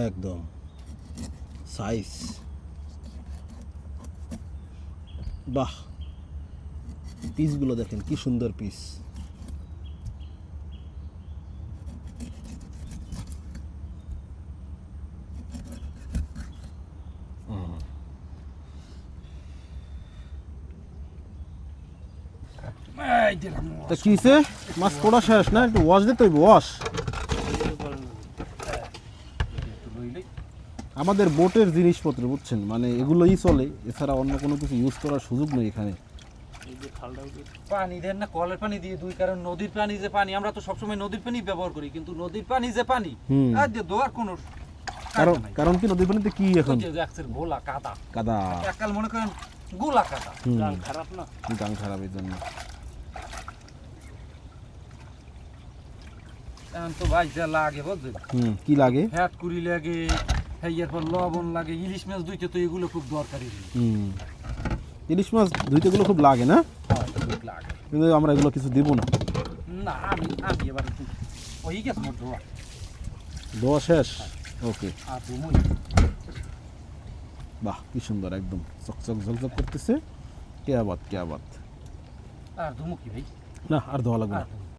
একদম। সাইজ বাহ! পিসগুলো দেখেন কি সুন্দর পিস তা কিসে মাছ পড়া শেষ না? একটু ওয়াশ দিতে হইব ওয়াশ আমাদের বোটের জিনিসপত্র বুঝছেন? মানে এগুলোই চলে এছাড়া অন্য কোনো কিছু ইউজ করার সুযোগ নেই এখানে। পানি দেন না কলের পানি দিয়ে দুই কারণ নদীর পানি যে পানি আমরা তো সবসময় নদীর পানি ব্যবহার করি কিন্তু নদীর পানি যে পানি আর যে দোয়ার কোনো কারণ কারণ কি নদীর পানিতে কি এখন? দেখছেন গোলা কাদা। কাদা। একাল মনে করেন গোলা কাদা। হুম। খারাপ না? গান খারাপ এই জন্য। এখন তো ভাই যা লাগে বুঝছেন? হুম কি লাগে? ফ্যাট কুড়ি লাগে হ্যাঁ এরপর লবণ লাগে ইলিশ মাছ দুইটা তো এগুলো খুব দরকারি। হুম। ইলিশ মাছ ধুইতেগুলো খুব লাগে না? লাগে। কিন্তু আমরা এগুলো কিছু দিব না। না আমি আমি এবার ওই গেছে মোট ধোয়া দেওয়া শেষ? ওকে। আর তুমি বাহ কি সুন্দর একদম চকচক ঝলঝক করতেছে। কে আবাদ কে আবাদ? আর তুমি কি ভাই? না আর দেওয়া লাগবে না।